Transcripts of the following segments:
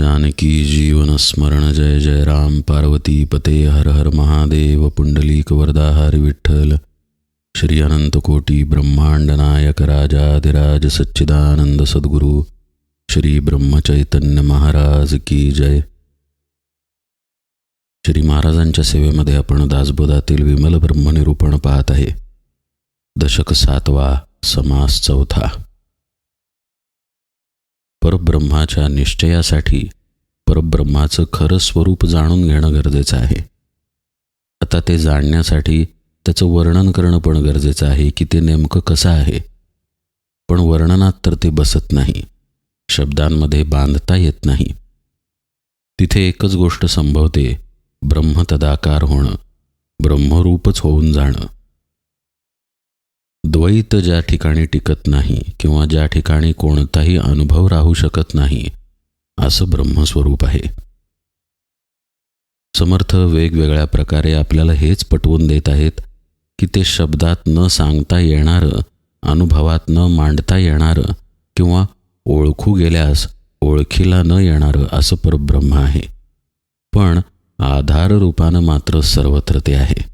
जानकी जीवन स्मरण जय जय राम। पार्वती पते हर हर महादेव। पुंडलीक वरदा हर विठ्ठल। श्री अनंत कोटी ब्रह्मांड नायक राजाधिराज सच्चिदानंद सद्गुरु। श्री ब्रह्मचैतन्य महाराज की जय। श्री महाराजांच्या सेवेमध्ये आपण दासबोधातील विमल ब्रह्मनिरूपण पाहत आहे. दशक सातवा समास चौथा। परब्रह्माच्या निश्चयासाठी परब्रह्माचं खरं स्वरूप जाणून घेणं गरजेचं आहे. आता ते जाणण्यासाठी त्याचं वर्णन करणं पण गरजेचं आहे की ते नेमकं कसं आहे. पण वर्णनात तर ते बसत नाही. शब्दांमध्ये बांधता येत नाही. तिथे एकच गोष्ट संभवते ब्रह्म तदाकार होणं ब्रह्मरूपच होऊन जाणं. द्वैत ज्या ठिकाणी टिकत नाही किंवा ज्या ठिकाणी कोणताही अनुभव राहू शकत नाही असं ब्रह्मस्वरूप आहे. समर्थ वेगवेगळ्या प्रकारे आपल्याला हेच पटवून देत आहेत की ते शब्दात न सांगता येणारं अनुभवात न मांडता येणारं किंवा ओळखू गेल्यास ओळखीला न येणारं असं परब्रह्म आहे. पण आधार रूपानं मात्र सर्वत्र ते आहे.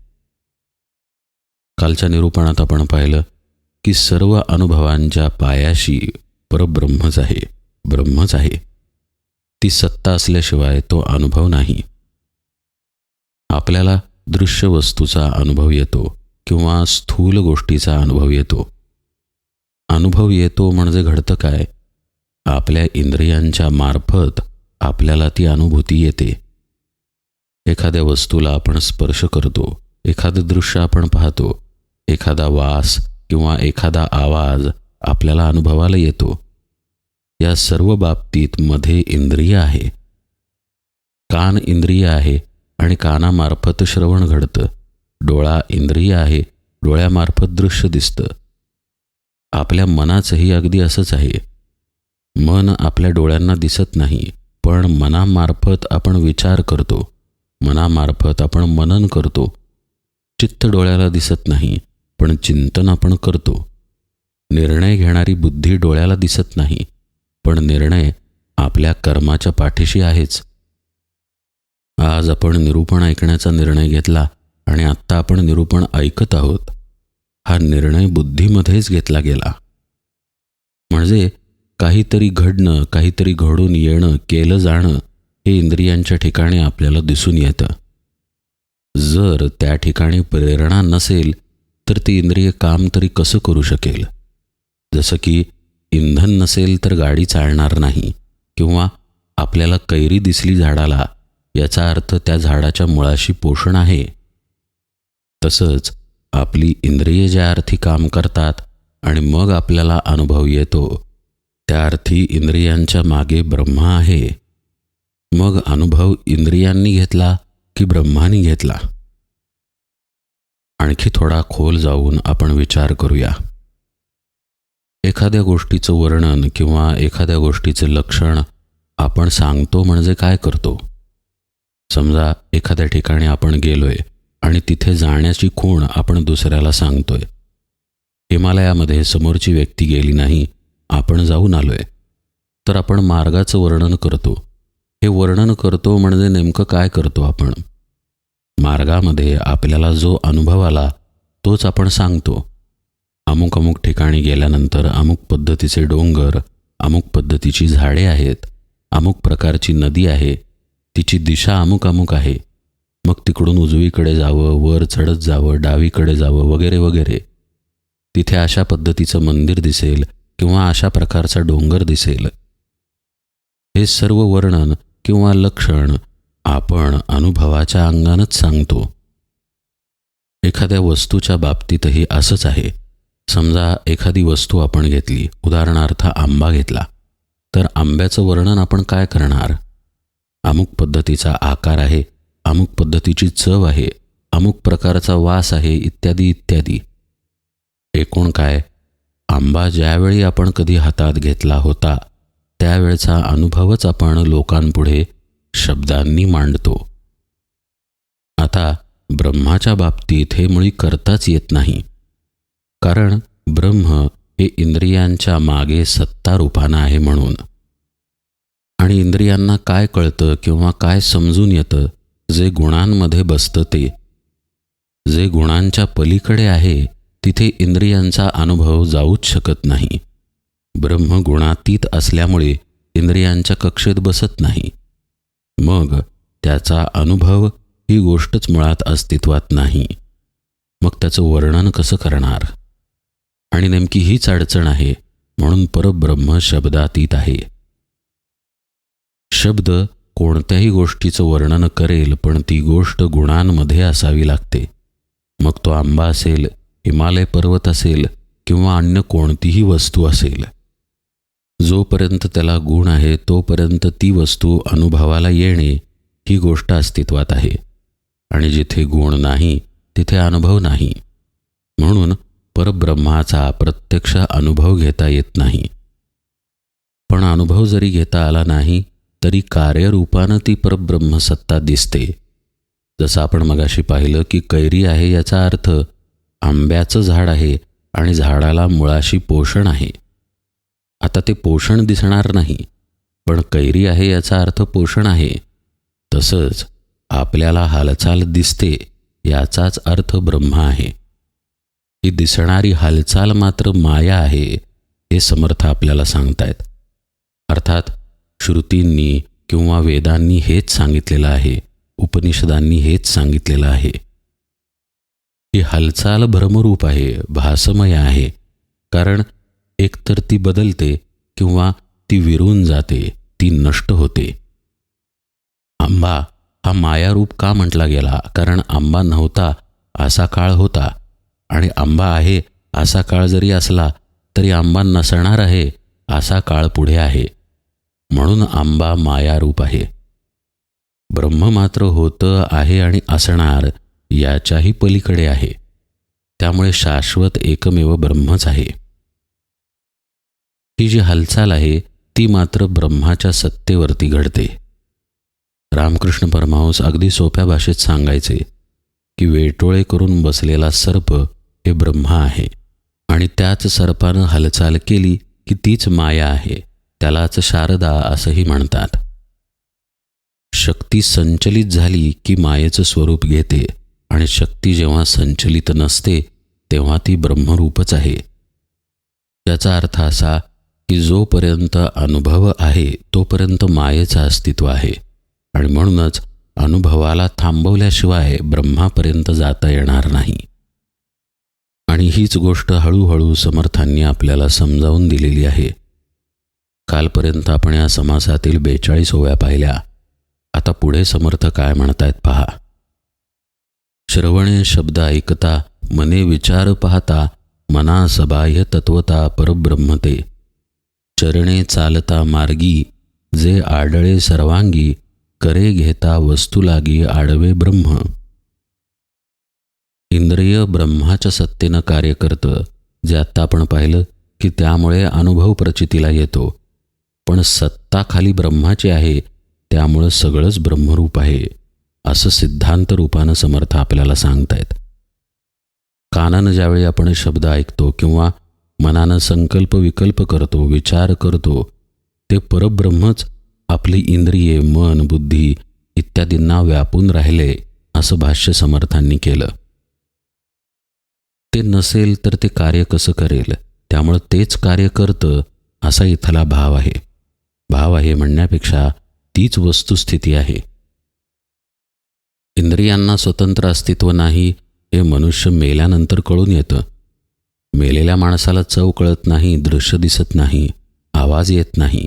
कालच्या निरूपणात आपण पाहिलं की सर्व अनुभवांच्या पायाशी परब्रह्मच आहे ब्रह्मच आहे. ती सत्ता असल्याशिवाय तो अनुभव नाही. आपल्याला दृश्य वस्तूचा अनुभव येतो किंवा स्थूल गोष्टीचा अनुभव येतो. अनुभव येतो म्हणजे घडतं काय? आपल्या इंद्रियांच्या मार्फत आपल्याला ती अनुभूती येते. एखाद्या वस्तूला आपण स्पर्श करतो एखादं दृश्य आपण पाहतो एखादा वास किंवा एखादा आवाज आपल्याला अनुभवाला येतो. या सर्व बाबतीत मध्ये इंद्रिय आहे. कान इंद्रिय आहे आणि कानामार्फत श्रवण घडतं. डोळा इंद्रिय आहे डोळ्यामार्फत दृश्य दिसतं. आपल्या मनाचंही अगदी असंच आहे. मन आपल्या डोळ्यांना दिसत नाही पण मनामार्फत आपण विचार करतो. मनामार्फत आपण मनन करतो. चित्त डोळ्याला दिसत नाही पण चिंतन आपण करतो. निर्णय घेणारी बुद्धी डोळ्याला दिसत नाही पण निर्णय आपल्या कर्माच्या पाठीशी आहेच. आज आपण निरूपण ऐकण्याचा निर्णय घेतला आणि आत्ता आपण निरूपण ऐकत आहोत हा निर्णय बुद्धीमध्येच घेतला गेला. म्हणजे काहीतरी घडणं काहीतरी घडून येणं केलं जाणं हे इंद्रियांच्या ठिकाणी आपल्याला दिसून येतं. जर त्या ठिकाणी प्रेरणा नसेल तर ती इंद्रिय काम तरी कसं करू शकेल? जसं की इंधन नसेल तर गाडी चालणार नाही किंवा आपल्याला कैरी दिसली झाडाला याचा अर्थ त्या झाडाच्या मुळाशी पोषण आहे. तसंच आपली इंद्रिये ज्या अर्थी काम करतात आणि मग आपल्याला अनुभव येतो त्या अर्थी इंद्रियांच्या मागे ब्रह्मा आहे. मग अनुभव इंद्रियांनी घेतला की ब्रह्मानी घेतला? आणखी थोडा खोल जाऊन आपण विचार करूया. एखाद्या गोष्टीचं वर्णन किंवा एखाद्या गोष्टीचं लक्षण आपण सांगतो म्हणजे काय करतो? समजा एखाद्या ठिकाणी आपण गेलोय आणि तिथे जाण्याची खूण आपण दुसऱ्याला सांगतोय. हिमालयामध्ये समोरची व्यक्ती गेली नाही आपण जाऊन आलोय. तर आपण मार्गाचं वर्णन करतो. हे वर्णन करतो म्हणजे नेमकं काय करतो आपण? मार्गामध्ये आपल्याला जो अनुभव आला तोच आपण सांगतो. अमुक अमुक ठिकाणी गेल्यानंतर अमुक पद्धतीचे डोंगर अमुक पद्धतीची झाडे आहेत अमुक प्रकारची नदी आहे तिची दिशा अमुक अमुक आहे. मग तिकडून उजवीकडे जावं वर चढत जावं डावीकडे जावं वगैरे वगैरे. तिथे अशा पद्धतीचं मंदिर दिसेल किंवा अशा प्रकारचा डोंगर दिसेल. हे सर्व वर्णन किंवा लक्षण आपण अनुभवाच्या अंगानच सांगतो. एखाद्या वस्तूच्या बाबतीतही असंच आहे. समजा एखादी वस्तू आपण घेतली उदाहरणार्थ आंबा घेतला तर आंब्याचं वर्णन आपण काय करणार? अमुक पद्धतीचा आकार आहे अमुक पद्धतीची चव आहे अमुक प्रकारचा वास आहे इत्यादी इत्यादी. एकूण काय? आंबा ज्यावेळी आपण कधी हातात घेतला होता त्यावेळचा अनुभवच आपण लोकांपुढे शब्दांनी मांडतो. आता ब्रह्माच्या बाबतीत हे मुळी करताच येत नाही. कारण ब्रह्म हे इंद्रियांच्या मागे सत्ता रूपानं आहे म्हणून. आणि इंद्रियांना काय कळतं किंवा काय समजून येतं जे गुणांमध्ये बसतं ते. जे गुणांच्या पलीकडे आहे तिथे इंद्रियांचा अनुभव जाऊच शकत नाही. ब्रह्म गुणातीत असल्यामुळे इंद्रियांच्या कक्षेत बसत नाही. मग त्याचा अनुभव ही गोष्टच मुळात अस्तित्वात नाही. मग त्याचं वर्णन कसं करणार? आणि नेमकी हीच अडचण आहे म्हणून परब्रह्म शब्दातीत आहे. शब्द कोणत्याही गोष्टीचं वर्णन करेल पण ती गोष्ट गुणांमध्ये असावी लागते. मग तो आंबा असेल हिमालय पर्वत असेल किंवा अन्य कोणतीही वस्तू असेल. जोपर्यंत त्याला गुण आहे तोपर्यंत ती वस्तू अनुभवाला येणे ही गोष्ट अस्तित्वात आहे. आणि जिथे गुण नाही तिथे अनुभव नाही. म्हणून परब्रह्माचा प्रत्यक्ष अनुभव घेता येत नाही. पण अनुभव जरी घेता आला नाही तरी कार्यरूपानं ती परब्रह्मसत्ता दिसते. जसं आपण मगाशी पाहिलं की कैरी आहे याचा अर्थ आंब्याचं झाड आहे आणि झाडाला मुळाशी पोषण आहे. आता ते पोषण दिसणार नाही. पण कैरी आहे याचा अर्थ पोषण आहे. तसंच आपल्याला हालचाल दिसते याचाच अर्थ ब्रह्म आहे. ही दिसणारी हालचाल मात्र माया आहे हे समर्थ आपल्याला सांगतायत. अर्थात श्रुतींनी किंवा वेदांनी हेच सांगितलेलं आहे उपनिषदांनी हेच सांगितलेलं आहे. ही हालचाल भ्रमरूप आहे भासमय आहे कारण एकतर ती बदलते किंवा ती विरून जाते ती नष्ट होते. आंबा हा मायारूप का म्हटला गेला? कारण आंबा नव्हता असा काळ होता. आणि आंबा आहे असा काळ जरी असला तरी आंबा नसणार आहे असा काळ पुढे आहे. म्हणून आंबा मायारूप आहे. ब्रह्म मात्र होतं आहे आणि असणार याच्याही पलीकडे आहे. त्यामुळे शाश्वत एकमेव ब्रह्मच आहे. ही जी हालचाल आहे ती मात्र ब्रह्माच्या सत्तेवरती घडते. रामकृष्ण परमहंस अगदी सोप्या भाषेत सांगायचे की वेटोळे करून बसलेला सर्प हे ब्रह्मा आहे आणि त्याच सर्पानं हालचाल केली की तीच माया आहे त्यालाच शारदा असंही म्हणतात. शक्ती संचलित झाली की मायेचं स्वरूप घेते आणि शक्ती जेव्हा संचलित नसते तेव्हा ती ब्रह्मरूपच आहे. याचा अर्थ असा की जोपर्यंत अनुभव आहे तोपर्यंत मायेचं अस्तित्व आहे. आणि म्हणूनच अनुभवाला थांबवल्याशिवाय ब्रह्मापर्यंत जाता येणार नाही. आणि हीच गोष्ट हळूहळू समर्थांनी आपल्याला समजावून दिलेली आहे. कालपर्यंत आपण या समासातील बेचाळीस ओव्या पाहिल्या. आता पुढे समर्थ काय म्हणतायत पहा. श्रवणे शब्द ऐकता मने विचार पाहता मना सबाह्य तत्वता परब्रह्मते. चरणे चालता मार्गी जे आडळे सर्वांगी करे घेता वस्तुलागी आडवे ब्रह्म. इंद्रिय ब्रह्माच्या सत्तेनं कार्य करतं जे आत्ता आपण पाहिलं की त्यामुळे अनुभव प्रचितीला येतो. पण सत्ता खाली ब्रह्माची आहे त्यामुळं सगळंच ब्रह्मरूप आहे असं सिद्धांत रूपानं समर्थ आपल्याला सांगतायत. कानानं ज्यावेळी आपण शब्द ऐकतो किंवा मनानं संकल्प विकल्प करतो विचार करतो ते परब्रह्मच आपली इंद्रिये मन बुद्धी इत्यादींना व्यापून राहिले असं भाष्य समर्थांनी केलं. ते नसेल तर ते कार्य कसं करेल? त्यामुळं तेच कार्य करतं असा इथला भाव आहे. भाव आहे म्हणण्यापेक्षा तीच वस्तुस्थिती आहे. इंद्रियांना स्वतंत्र अस्तित्व नाही हे मनुष्य मेल्यानंतर कळून येतं. मेलेल्या माणसाला चव कळत नाही दृश्य दिसत नाही आवाज येत नाही.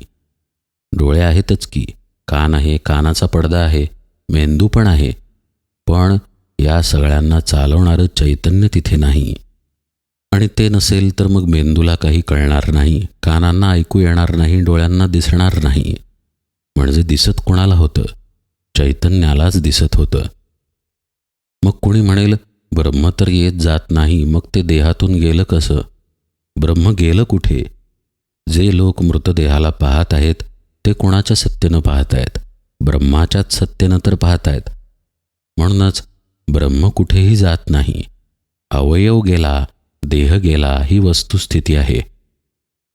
डोळे आहेतच की कान आहे कानाचा पडदा आहे मेंदू पण आहे. पण या सगळ्यांना चालवणारं चैतन्य तिथे नाही. आणि ते नसेल तर मग मेंदूला काही कळणार नाही कानांना ऐकू येणार नाही डोळ्यांना दिसणार नाही. म्हणजे दिसत कोणाला होतं? चैतन्यालाच दिसत होतं. मग कुणी म्हणेल ब्रह्म तर येत जात नाही मग ते देहातून गेलं कसं? ब्रह्म गेलं कुठे? जे लोक मृतदेहाला पाहत आहेत ते कोणाच्या सत्तेनं पाहत आहेत? ब्रह्माच्याच सत्तेनं तर पाहत आहेत. म्हणूनच ब्रह्म कुठेही जात नाही. अवयव गेला देह गेला ही वस्तुस्थिती आहे.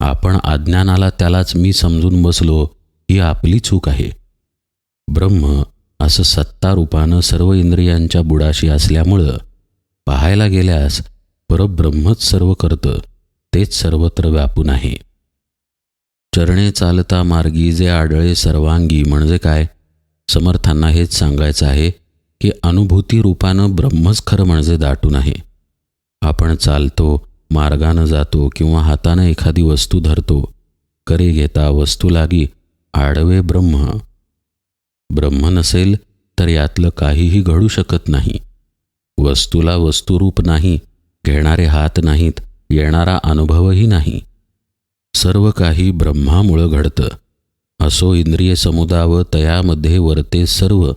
आपण अज्ञानाला त्यालाच मी समजून बसलो ही आपली चूक आहे. ब्रह्म असं सत्तारूपानं सर्व इंद्रियांच्या बुडाशी असल्यामुळं पाहायला गेल्यास परब्रह्मच सर्व करतं तेच सर्वत्र व्यापून आहे चरणे चालता मार्गी जे आढळे सर्वांगी म्हणजे काय? समर्थांना हेच सांगायचं आहे की अनुभूती रूपानं ब्रह्मच खरं म्हणजे दाटून आहे आपण चालतो मार्गानं जातो किंवा हातानं एखादी वस्तू धरतो करे घेता वस्तू लागी आडवे ब्रह्म. ब्रह्म नसेल तर यातलं काहीही घडू शकत नाही. वस्तूला वस्तुरूप नाही घेणारे हात नाहीत येणारा अनुभवही नाही. सर्व काही ब्रह्मामुळं घडतं. असो इंद्रिय समुदाव तयामध्ये वरते सर्व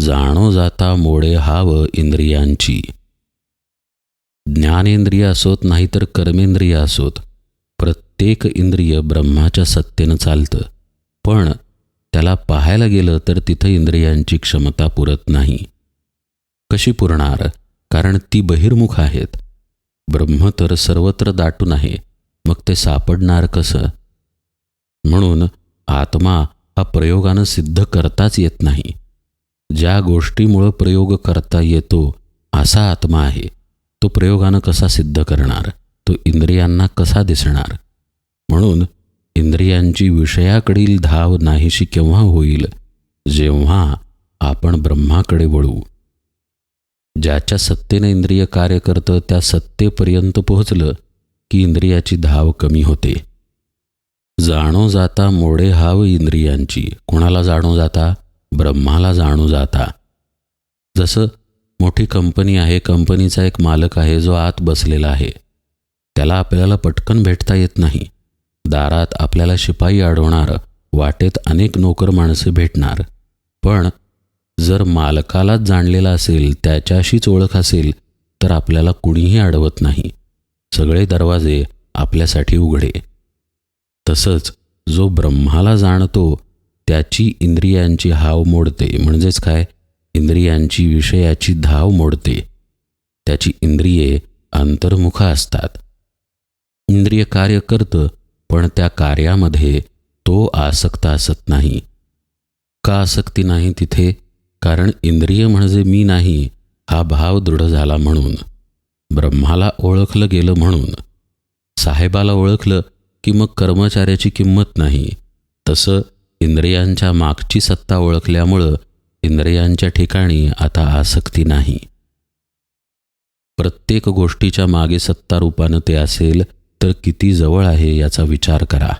जाणो जाता मोडे हाव इंद्रियांची. ज्ञानेंद्रिय असोत नाहीतर कर्मेंद्रिय असोत प्रत्येक इंद्रिय ब्रह्माच्या सत्तेनं चालतं. पण त्याला पाहायला गेलं तर तिथं इंद्रियांची क्षमता पुरत नाही. कशी पुरणार? कारण ती बहिर्मुख आहेत. ब्रह्म तर सर्वत्र दाटून आहे. मग ते सापडणार कसं? म्हणून आत्मा हा प्रयोगानं सिद्ध करताच येत नाही. ज्या गोष्टीमुळं प्रयोग करता येतो असा आत्मा आहे. तो प्रयोगानं कसा सिद्ध करणार? तो इंद्रियांना कसा दिसणार? म्हणून इंद्रियांची विषयाकडील धाव नाहीशी केव्हा होईल? जेव्हा आपण ब्रह्माकडे वळू. ज्याच्या सत्तेनं इंद्रिय कार्य करतं त्या सत्तेपर्यंत पोहोचलं की इंद्रियाची धाव कमी होते. जाणो जाता मोडे हाव इंद्रियांची. कोणाला जाणो जाता? ब्रह्माला जाणू जाता. जसं मोठी कंपनी आहे कंपनीचा एक मालक आहे जो आत बसलेला आहे. त्याला आपल्याला पटकन भेटता येत नाही. दारात आपल्याला शिपाई अडवणार वाटेत अनेक नोकर माणसे भेटणार. पण जर मालकालाच जाणलेला असेल त्याच्याशीच ओळख असेल तर आपल्याला कुणीही अडवत नाही. सगळे दरवाजे आपल्यासाठी उघडे. तसंच जो ब्रह्माला जाणतो त्याची इंद्रियांची हाव मोडते. म्हणजेच काय? इंद्रियांची विषयाची धाव मोडते. त्याची इंद्रिये अंतर्मुख असतात. इंद्रिय कार्य करतं पण त्या कार्यामध्ये तो आसक्त असत नाही. का आसक्ती नाही तिथे? कारण इंद्रिय म्हणजे मी नाही हा भाव दृढ झाला म्हणून. ब्रह्माला ओळखलं गेलं म्हणून. साहेबाला ओळखलं की मग कर्मचाऱ्याची किंमत नाही. तसं इंद्रियांच्या मागची सत्ता ओळखल्यामुळं इंद्रियांच्या ठिकाणी आता आसक्ती नाही. प्रत्येक गोष्टीच्या मागे सत्ता रूपानं ते असेल तर किती जवळ आहे याचा विचार करा.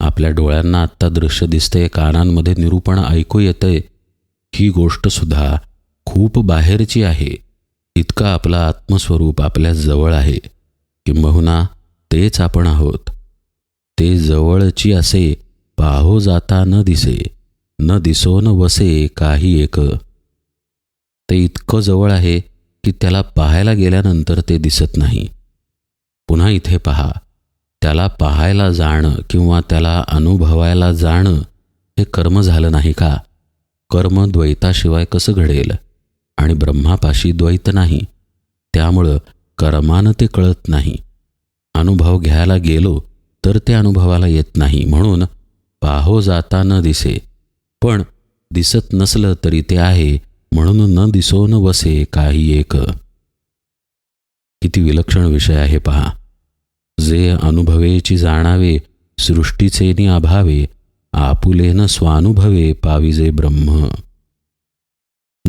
आपल्या डोळ्यांना आत्ता दृश्य दिसतंय कानांमध्ये निरूपण ऐकू येतंय ही गोष्टसुद्धा खूप बाहेरची आहे. इतकं आपला आत्मस्वरूप आपल्या जवळ आहे किंबहुना तेच आपण आहोत. ते जवळची असे पाहो जाता न दिसे न दिसो न वसे काही एक. ते इतकं जवळ आहे की त्याला पाहायला गेल्यानंतर ते दिसत नाही. पुन्हा इथे पहा. त्याला पाहायला जाणं किंवा त्याला अनुभवायला जाणं हे कर्म झालं नाही का? कर्म द्वैताशिवाय कसं घडेल? आणि ब्रह्मापाशी द्वैत नाही त्यामुळं कर्मानं ते कळत नाही. अनुभव घ्यायला गेलो तर ते अनुभवाला येत नाही म्हणून पाहो जाता न दिसे. पण दिसत नसलं तरी ते आहे म्हणून न दिसो न वसे काही एक. किती विलक्षण विषय आहे पहा. जे अनुभवेची जाणावे सृष्टीचे अभावे आपुलेन स्वानुभवे पाविजे ब्रह्म.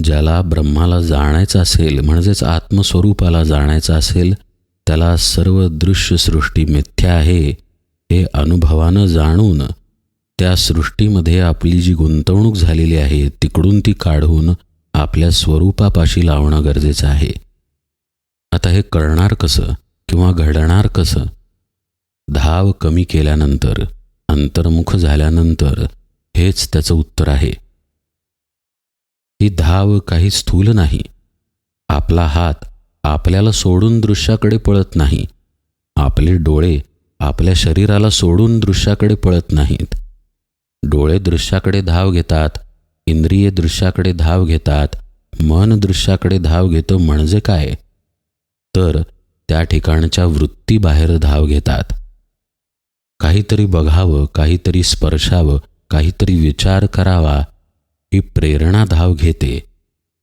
ज्याला ब्रह्माला जाणायचं असेल म्हणजेच आत्मस्वरूपाला जाणायचं असेल त्याला सर्व दृश्य सृष्टी मिथ्या आहे हे अनुभवानं जाणून त्या सृष्टीमध्ये आपली जी गुंतवणूक झालेली आहे तिकडून ती काढून आपल्या स्वरूपापाशी लावणं गरजेचं आहे. आता हे कळणार कसं किंवा घडणार कसं? धाव कमी केल्यानंतर अंतर्मुख झाल्यानंतर हेच त्याचं उत्तर आहे. ही धाव काही स्थूल नाही. आपला हात आपल्याला सोडून दृश्याकडे पळत नाही. आपले डोळे आपल्या शरीराला सोडून दृश्याकडे पळत नाहीत. डोळे दृश्याकडे धाव घेतात इंद्रिय दृश्याकडे धाव घेतात मन दृश्याकडे धाव घेतं म्हणजे काय? तर त्या ठिकाणच्या वृत्तीबाहेर धाव घेतात. काहीतरी बघावं काहीतरी स्पर्शावं काहीतरी विचार करावा ही प्रेरणा धाव घेते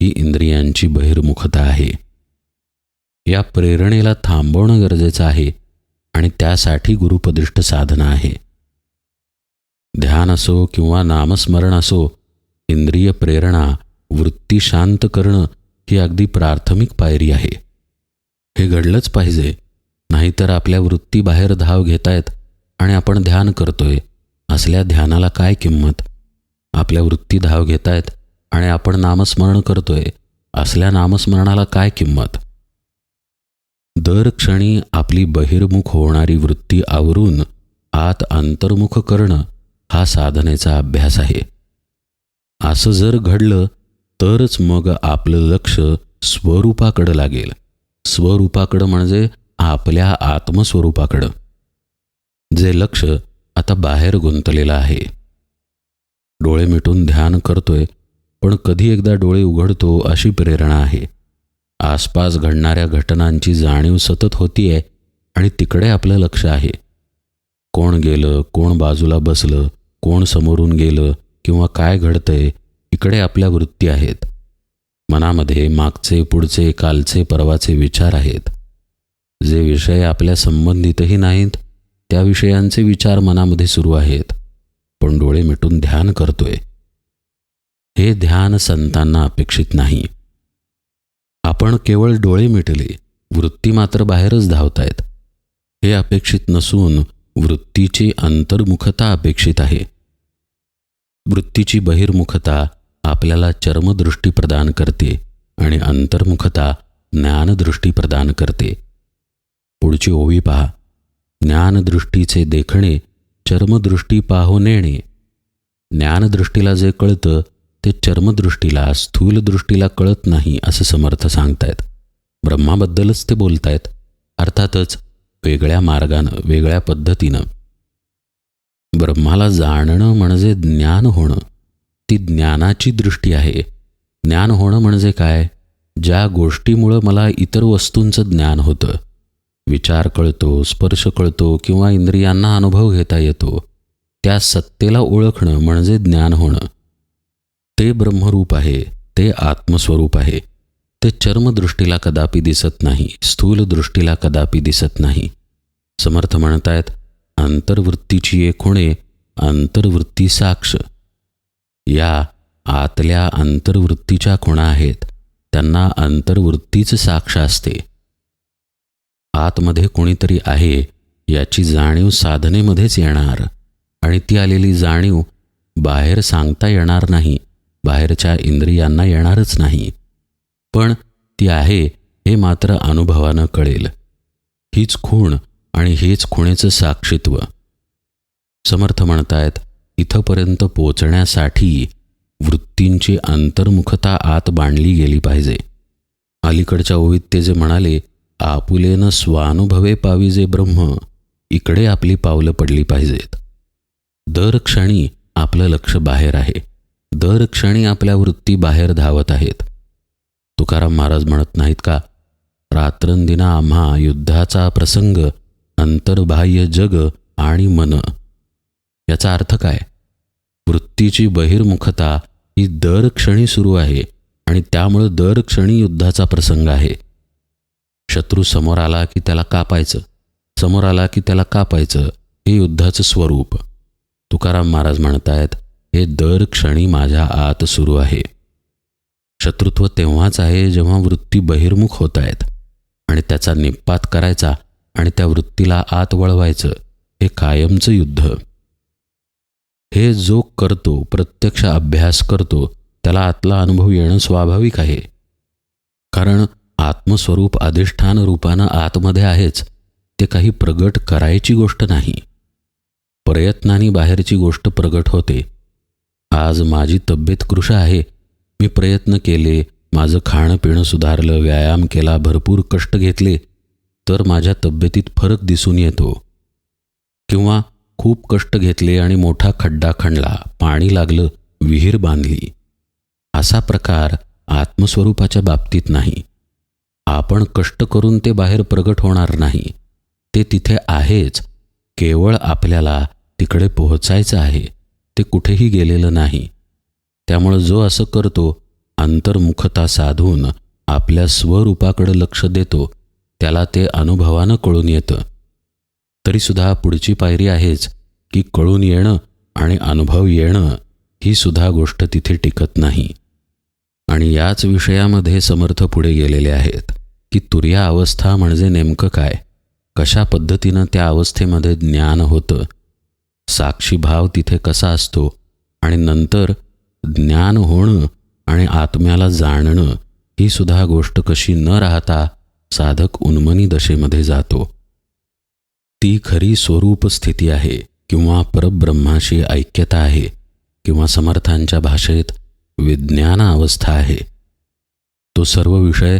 ही इंद्रियांची बहिर्मुखता आहे. या प्रेरणेला थांबवणं गरजेचं आहे आणि त्यासाठी गुरुपदिष्ट साधना आहे. ध्यान असो किंवा नामस्मरण असो इंद्रिय प्रेरणा वृत्ती शांत करणं ही अगदी प्राथमिक पायरी आहे. हे घडलंच पाहिजे नाहीतर आपल्या वृत्ती बाहेर धाव घेतायत आणि आपण ध्यान करतोय असल्या ध्यानाला काय किंमत? आपल्या वृत्ती धाव घेतायत आणि आपण नामस्मरण करतोय असल्या नामस्मरणाला काय किंमत? दर क्षणी आपली बहिर्मुख होणारी वृत्ती आवरून आत अंतर्मुख करणं हा साधनेचा अभ्यास आहे. असं जर घडलं तरच मग आपलं लक्ष स्वरूपाकडं लागेल. स्वरूपाकडं म्हणजे आपल्या आत्मस्वरूपाकडं. जे लक्ष आता बाहेर गुंतलेलं आहे. डोळे मिटून ध्यान करतोय पण कधी एकदा डोळे उघडतो अशी प्रेरणा आहे. आसपास घडणाऱ्या घटनांची जाणीव सतत होतीये आणि तिकडे आपलं लक्ष आहे. कोण गेलं कोण बाजूला बसलं कोण समोरून गेलं किंवा काय घडतंय इकडे आपल्या वृत्ती आहेत. मनामध्ये मागचे पुढचे कालचे परवाचे विचार आहेत. जे विषय आपल्या संबंधितही नाहीत त्या विषयांचे विचार मनामध्ये सुरू आहेत पण डोळे मिटून ध्यान करतोय. हे ध्यान संतांना अपेक्षित नाही. आपण केवळ डोळे मिटले वृत्ती मात्र बाहेरच धावतायत. हे अपेक्षित नसून वृत्तीची अंतर्मुखता अपेक्षित आहे. वृत्तीची बहिर्मुखता आपल्याला चर्मदृष्टी प्रदान करते आणि अंतर्मुखता ज्ञानदृष्टी प्रदान करते. पुढची ओवी पहा. ज्ञानदृष्टीचे देखणे चर्मदृष्टी पाहो नेणे. ज्ञानदृष्टीला जे कळतं ते चर्मदृष्टीला स्थूल दृष्टीला कळत नाही असं समर्थ सांगतायत. ब्रह्माबद्दलच ते बोलतायत. अर्थातच वेगळ्या मार्गानं वेगळ्या पद्धतीनं. ब्रह्माला जाणणं म्हणजे ज्ञान होणं. ती ज्ञानाची दृष्टी आहे. ज्ञान होणं म्हणजे काय? ज्या गोष्टीमुळं मला इतर वस्तूंचं ज्ञान होतं. विचार कळतो स्पर्श कळतो किंवा इंद्रियांना अनुभव घेता येतो त्या सत्तेला ओळखणं म्हणजे ज्ञान होणं. ते ब्रह्मरूप आहे ते आत्मस्वरूप आहे. ते चर्मदृष्टीला कदापि दिसत नाही स्थूल दृष्टीला कदापि दिसत नाही. समर्थ म्हणतायत अंतर्वृत्तीची एक होणे अंतर्वृत्ती साक्ष. या आतल्या अंतर्वृत्तीच्या खुणा आहेत त्यांना अंतर्वृत्तीच साक्ष असते. आतमध्ये कोणीतरी आहे याची जाणीव साधनेमध्येच येणार. आणि ती आलेली जाणीव बाहेर सांगता येणार नाही बाहेरच्या इंद्रियांना येणारच नाही. पण ती आहे हे मात्र अनुभवानं कळेल. हीच खूण आणि हेच खुणेचं साक्षित्व. समर्थ म्हणतायत इथंपर्यंत पोचण्यासाठी वृत्तींची अंतर्मुखता आत बांधली गेली पाहिजे. अलीकडच्या ओवीत ते जे म्हणाले आपुलेनं स्वानुभवे पाविजे ब्रह्म इकडे आपली पावलं पडली पाहिजेत. दर क्षणी आपलं लक्ष बाहेर आहे. दर क्षणी आपल्या वृत्ती बाहेर धावत आहेत. तुकाराम महाराज म्हणत नाहीत का? रात्रंदिना आम्हा युद्धाचा प्रसंग अंतर्बाह्य जग आणि मन. याचा अर्थ काय? वृत्तीची बहिर्मुखता ही दर क्षणी सुरू आहे आणि त्यामुळं दर क्षणी युद्धाचा प्रसंग आहे. शत्रू समोर आला की त्याला कापायचं समोर आला की त्याला कापायचं हे युद्धाचं स्वरूप. तुकाराम महाराज म्हणतायत हे दर क्षणी माझ्या आत सुरू आहे. शत्रुत्व तेव्हाच आहे जेव्हा वृत्ती बहिर्मुख होत आहेत आणि त्याचा निपात करायचा आणि त्या वृत्तीला आत वळवायचं हे कायमचं युद्ध. हे जो करतो प्रत्यक्ष अभ्यास करतो त्याला आतला अनुभव येणं स्वाभाविक आहे. कारण आत्मस्वरूप अधिष्ठान रूपानं आतमध्ये आहेच ते काही प्रगट करायची गोष्ट नाही. प्रयत्नाने बाहेरची गोष्ट प्रगट होते. आज माझी तब्येत कृश आहे. मी प्रयत्न केले माझं खाणं पिणं सुधारलं व्यायाम केला भरपूर कष्ट घेतले तर माझ्या तब्येतीत फरक दिसून येतो. किंवा खूप कष्ट घेतले आणि मोठा खड्डा खणला पाणी लागलं विहीर बांधली. असा प्रकार आत्मस्वरूपाच्या बाबतीत नाही. आपण कष्ट करून ते बाहेर प्रगट होणार नाही. ते तिथे आहेच. केवळ आपल्याला तिकडे पोहोचायचं आहे. ते कुठेही गेलेलं नाही. त्यामुळं जो असं करतो अंतर्मुखता साधून आपल्या स्वरूपाकडे लक्ष देतो त्याला ते अनुभवानं कळून येतं. तरीसुद्धा पुढची पायरी आहेच की कळून येणं आणि अनुभव येणं ही सुद्धा गोष्ट तिथे टिकत नाही. आणि याच विषयामध्ये समर्थ पुढे गेलेले आहेत. की तुर्या अवस्था म्हणजे नेमकं काय? कशा पद्धतीनं त्या अवस्थेमध्ये ज्ञान होतं? साक्षीभाव तिथे कसा असतो? आणि नंतर ज्ञान होणं आणि आत्म्याला जाणणं ही सुद्धा गोष्ट कशी न राहता साधक उन्मनी दशेमध्ये जातो. ती खरी स्वरूप स्थिती आहे किंवा परब्रह्माशी ऐक्यता आहे किंवा समर्थांच्या भाषेत विज्ञान अवस्था आहे. तो सर्व विषय